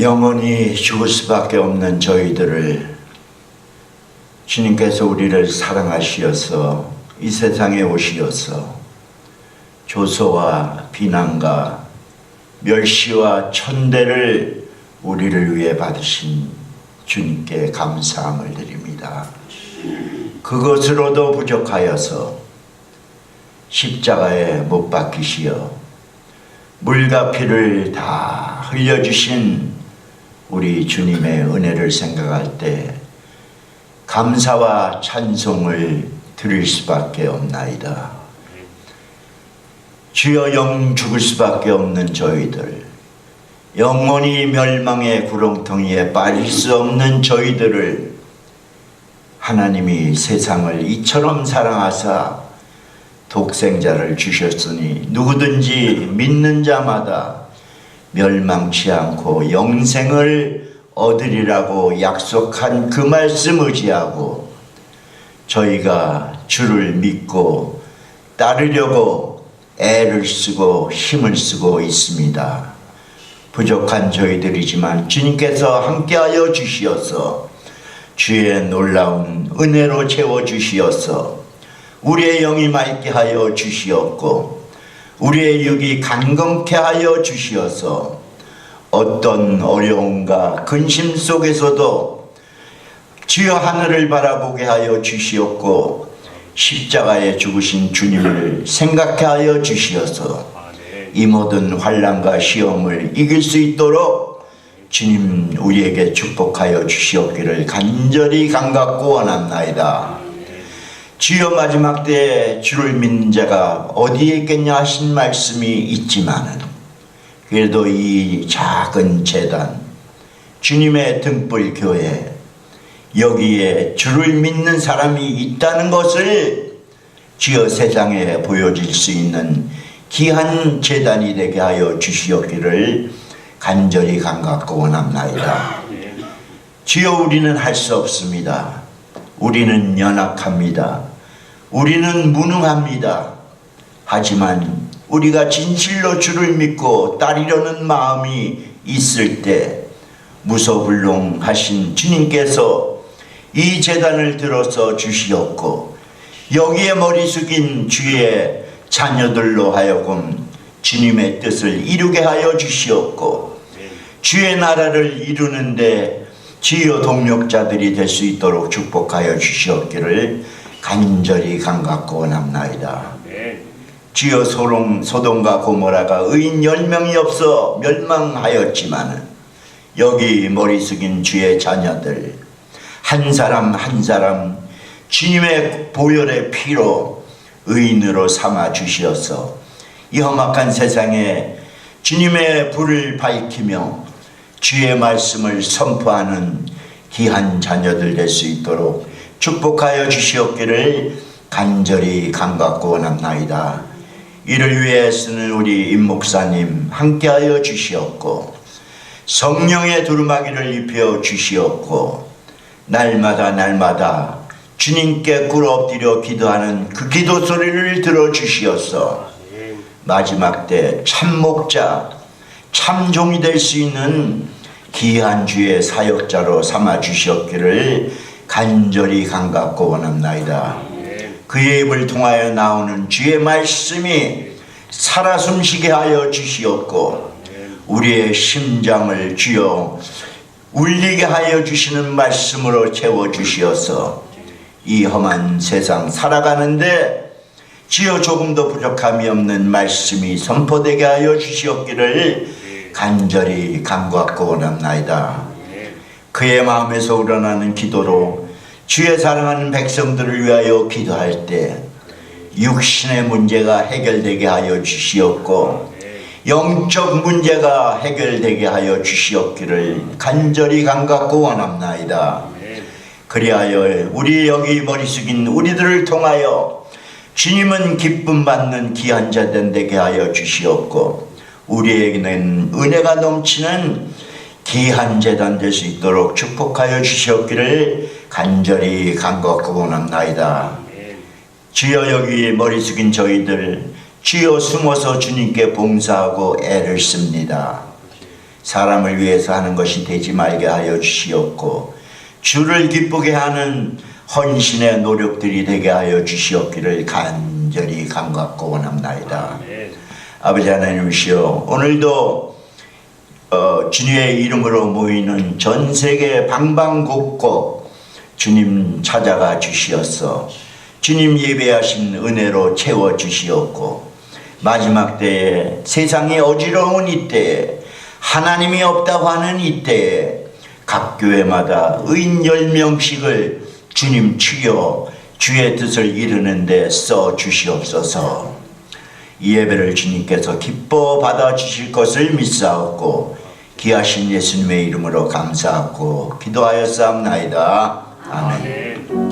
영원히 죽을 수밖에 없는 저희들을 주님께서 우리를 사랑하시어서 이 세상에 오시어서 조소와 비난과 멸시와 천대를 우리를 위해 받으신 주님께 감사함을 드립니다. 그것으로도 부족하여서 십자가에 못 박히시어 물과 피를 다 흘려주신 우리 주님의 은혜를 생각할 때 감사와 찬송을 드릴 수밖에 없나이다. 주여 영 죽을 수밖에 없는 저희들, 영원히 멸망의 구렁텅이에 빠질 수 없는 저희들을 하나님이 세상을 이처럼 사랑하사 독생자를 주셨으니 누구든지 믿는 자마다 멸망치 않고 영생을 얻으리라고 약속한 그 말씀 의지하고 저희가 주를 믿고 따르려고 애를 쓰고 힘을 쓰고 있습니다. 부족한 저희들이지만 주님께서 함께하여 주시어서 주의 놀라운 은혜로 채워 주시어서 우리의 영이 맑게 하여 주시었고 우리의 육이 강건케 하여 주시어서 어떤 어려움과 근심 속에서도 주여 하늘을 바라보게 하여 주시었고 십자가에 죽으신 주님을 생각해 하여 주시어서 이 모든 환란과 시험을 이길 수 있도록 주님 우리에게 축복하여 주시옵기를 간절히 간각고 원합나이다. 주여 마지막 때에 주를 믿는 자가 어디에 있겠냐 하신 말씀이 있지만은 그래도 이 작은 재단 주님의 등불 교회 여기에 주를 믿는 사람이 있다는 것을 주여 세상에 보여줄 수 있는 귀한 재단이 되게 하여 주시옵기를 간절히 간각고 원합나이다. 주여 우리는 할 수 없습니다. 우리는 연약합니다. 우리는 무능합니다. 하지만 우리가 진실로 주를 믿고 따르려는 마음이 있을 때 무소불능하신 주님께서 이 재단을 들어서 주시었고 여기에 머리 숙인 주의 자녀들로 하여금 주님의 뜻을 이루게 하여 주시었고 주의 나라를 이루는데 지요 동력자들이 될 수 있도록 축복하여 주시옵기를 간절히 간각고 원합나이다. 주여 소동, 소돔과 고모라가 의인 열 명이 없어 멸망하였지만은 여기 머리 숙인 주의 자녀들 한 사람 한 사람 주님의 보혈의 피로 의인으로 삼아 주시어서 이 험악한 세상에 주님의 불을 밝히며 주의 말씀을 선포하는 귀한 자녀들 될 수 있도록 축복하여 주시옵기를 간절히 간각고 원합나이다. 이를 위해 쓰는 우리 임 목사님 함께하여 주시옵고 성령의 두루마기를 입혀 주시옵고 날마다 날마다 주님께 꿇어 엎드려 기도하는 그 기도 소리를 들어 주시어서 마지막 때 참목자 참종이 될 수 있는 귀한 주의 사역자로 삼아 주시옵기를 간절히 간각고 원합나이다. 그의 입을 통하여 나오는 주의 말씀이 살아 숨쉬게 하여 주시옵고 우리의 심장을 주여 울리게 하여 주시는 말씀으로 채워 주시어서 이 험한 세상 살아가는데 주여 조금도 부족함이 없는 말씀이 선포되게 하여 주시옵기를 간절히 간구하고 원합나이다. 그의 마음에서 우러나는 기도로 주의 사랑하는 백성들을 위하여 기도할 때 육신의 문제가 해결되게 하여 주시옵고 영적 문제가 해결되게 하여 주시옵기를 간절히 간각고 원합나이다. 그리하여 우리 여기 머리 숙인 우리들을 통하여 주님은 기쁨 받는 귀한 자들 되게 하여 주시옵고 우리에게는 은혜가 넘치는 귀한 재단 될 수 있도록 축복하여 주시옵기를 간절히 간곡하고 원합나이다. 주여 여기 머리 숙인 저희들 주여 숨어서 주님께 봉사하고 애를 씁니다. 사람을 위해서 하는 것이 되지 말게 하여 주시옵고 주를 기쁘게 하는 헌신의 노력들이 되게 하여 주시옵기를 간절히 원합나이다. 아멘. 아버지 하나님이시여 오늘도 어, 주님의 이름으로 모이는 전 세계 방방곡곡 주님 찾아가 주시었어 주님 예배하신 은혜로 채워 주시었고 마지막 때에 세상이 어지러운 이때에 하나님이 없다고 하는 이때에 각 교회마다 의인 열명씩을 주님 추여 주의 뜻을 이루는데 써 주시옵소서 이 예배를 주님께서 기뻐 받아 주실 것을 믿사옵고 귀하신 예수님의 이름으로 감사하고 기도하였사옵나이다. 아멘. 아멘.